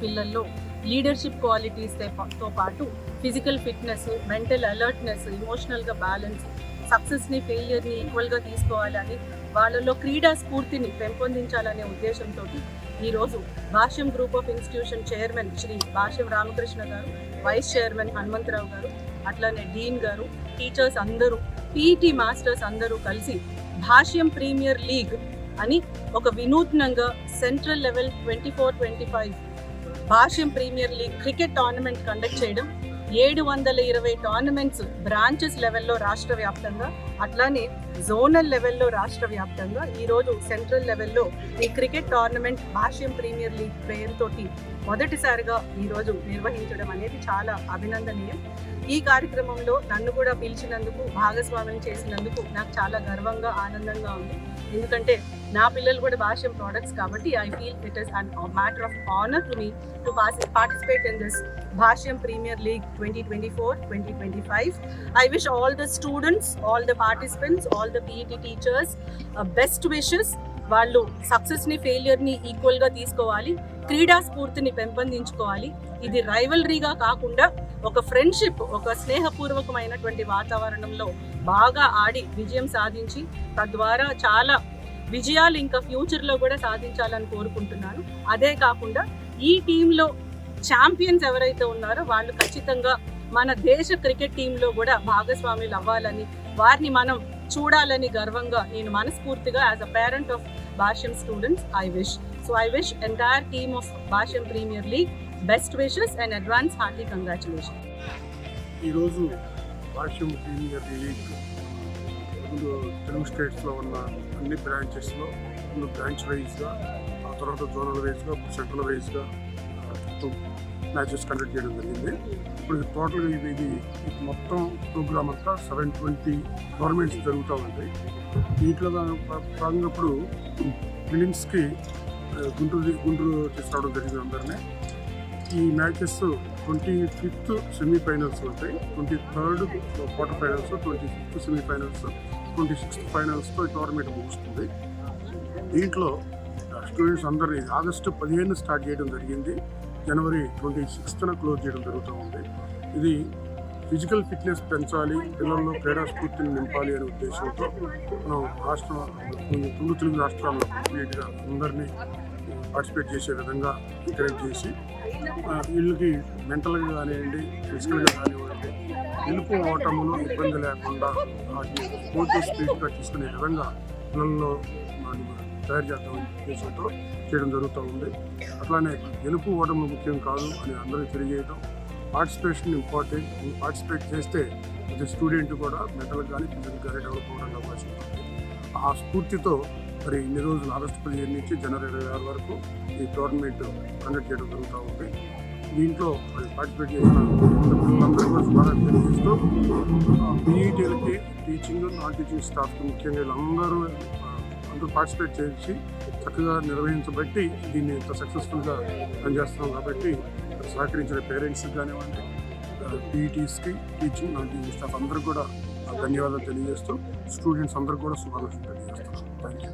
పిల్లల్లో లీడర్షిప్ క్వాలిటీస్తో పాటు ఫిజికల్ ఫిట్నెస్ మెంటల్ అలర్ట్నెస్ ఇమోషనల్గా బ్యాలెన్స్ సక్సెస్ని ఫెయిలియర్ని ఈక్వల్గా తీసుకోవాలని వాళ్ళలో క్రీడా స్ఫూర్తిని పెంపొందించాలనే ఉద్దేశంతో ఈరోజు Bhashyam group of institution chairman Shri Bhashyam Ramakrishna garu vice chairman Hanumantharao గారు అట్లానే డీన్ గారు టీచర్స్ అందరూ పీఈటీ మాస్టర్స్ అందరూ కలిసి భాష్యం ప్రీమియర్ లీగ్ అని ఒక వినూత్నంగా central level twenty four twenty five Bhashyam premier league cricket tournament conduct చేయడం ఏడు వందల ఇరవై టోర్నమెంట్స్ బ్రాంచెస్ లెవెల్లో రాష్ట్ర వ్యాప్తంగా అట్లానే జోనల్ లెవెల్లో రాష్ట్ర వ్యాప్తంగా ఈరోజు సెంట్రల్ లెవెల్లో ఈ cricket tournament Bhashyam premier league పేరుతో మొదటిసారిగా ఈరోజు నిర్వహించడం అనేది చాలా అభినందనీయం. ఈ కార్యక్రమంలో నన్ను కూడా పిలిచినందుకు భాగస్వామ్యం చేసినందుకు నాకు చాలా గర్వంగా ఆనందంగా ఉంది. ఎందుకంటే నా పిల్లలు కూడా భాష్యం ప్రోడక్ట్స్ కాబట్టి I feel it is an matter of honour to me to participate in this Bhashyam premier league twenty twenty four twenty twenty five I wish all the students all the participants all the PET teachers best wishes వాళ్ళు సక్సెస్ని ఫెయిలియర్ని ఈక్వల్గా తీసుకోవాలి. క్రీడా స్ఫూర్తిని పెంపొందించుకోవాలి. ఇది రైవలరీగా కాకుండా ఒక ఫ్రెండ్షిప్ ఒక స్నేహపూర్వకమైనటువంటి వాతావరణంలో బాగా ఆడి విజయం సాధించి తద్వారా చాలా విజయాలు ఇంకా ఫ్యూచర్లో కూడా సాధించాలని కోరుకుంటున్నాను. అదే కాకుండా ఈ టీంలో ఛాంపియన్స్ ఎవరైతే ఉన్నారో వాళ్ళు ఖచ్చితంగా మన దేశ క్రికెట్ టీంలో కూడా భాగస్వాములు అవ్వాలని వారిని మనం చూడాలని గర్వంగా నేను మనస్ఫూర్తిగా as a parent of Bhashyam students I wish so I wish entire team of Bhashyam premier league best wishes and advance hearty congratulation ఈరోజు భాష్యం ప్రీమియర్ లీగ్ తెలుగు స్టేట్స్లో ఉన్న అన్ని బ్రాంచెస్లో ముందు బ్రాంచ్ వైజ్గా ఆ తర్వాత జోనల్ వైజ్గా సెంట్రల్ వైజ్గా మ్యాచెస్ కండక్ట్ చేయడం జరిగింది. ఇప్పుడు టోటల్గా ఇది ఇది మొత్తం ప్రోగ్రామ్ అంతా సెవెన్ ట్వంటీ టోర్నమెంట్స్ జరుగుతూ ఉంటాయి వీటిలో భా- ఫిలిమ్స్కి గుంటూరు గుంటూరు తీసుకురావడం జరిగింది అందరినీ. ఈ మ్యాచెస్ ట్వంటీ ఫిఫ్త్ సెమీఫైనల్స్ ఉంటాయి. Twenty third quarter finals twenty fifth semifinals twenty sixth ఫైనల్స్తో ఈ టోర్నమెంట్ ముగుస్తుంది. దీంట్లో స్టూడెంట్స్ అందరినీ ఆగస్టు పదిహేను స్టార్ట్ చేయడం జరిగింది. జనవరి ట్వంటీ సిక్స్త్న క్లోజ్ చేయడం జరుగుతూ ఉంది. ఇది ఫిజికల్ ఫిట్నెస్ పెంచాలి పిల్లల్లో క్రీడా స్ఫూర్తిని నింపాలి అనే ఉద్దేశంతో మనం రాష్ట్రం రెండు తెలుగు రాష్ట్రాల్లో కంప్లీట్గా అందరినీ పార్టిసిపేట్ చేసే విధంగా ఎంకరేజ్ చేసి వీళ్ళకి మెంటల్గా కానివ్వండి ఫిజికల్గా కానివ్వండి గెలుపు ఓటములు ఇబ్బంది లేకుండా వాటిని స్పోర్టివ్ స్పీడ్గా తీసుకునే విధంగా పిల్లల్లో తయారు చేద్దామని ఉద్దేశంతో చేయడం జరుగుతూ ఉంది. అట్లానే గెలుపు ఓటములు ముఖ్యం కాదు అని అందరికీ తెలియజేయడం పార్టిసిపేషన్ ఇంపార్టెంట్. పార్టిసిపేట్ చేస్తే ప్రతి స్టూడెంట్ కూడా మెంటల్ కానీ ఫిజికల్ కానీ డెవలప్ అవ్వడానికి అవకాశం ఉంటుంది. ఆ స్ఫూర్తితో మరి ఇన్ని రోజులు ఆగస్టు పదిహేను నుంచి జనవరి ఇరవై ఆరు వరకు ఈ టోర్నమెంట్ కండక్ట్ చేయడం జరుగుతూ ఉంది. దీంట్లో మరి పార్టిసిపేట్ చేసిన పిల్లలందరూ కూడా శుభాకాంక్షలు తెలియజేస్తూ పీఈటీలకి టీచింగ్ నాన్ టీచింగ్ స్టాఫ్కి ముఖ్యంగా వీళ్ళందరూ అందరూ పార్టిసిపేట్ చేసి చక్కగా నిర్వహించబట్టి దీన్ని ఇంత సక్సెస్ఫుల్గా పనిచేస్తున్నాం కాబట్టి సహకరించిన పేరెంట్స్కి కానివ్వండి పీఈటీస్కి టీచింగ్ నాన్ టీచింగ్ స్టాఫ్ అందరూ కూడా ధన్యవాదాలు తెలియజేస్తూ స్టూడెంట్స్ అందరూ కూడా శుభాకాంక్షలు తెలియజేస్తున్నాం. Thank you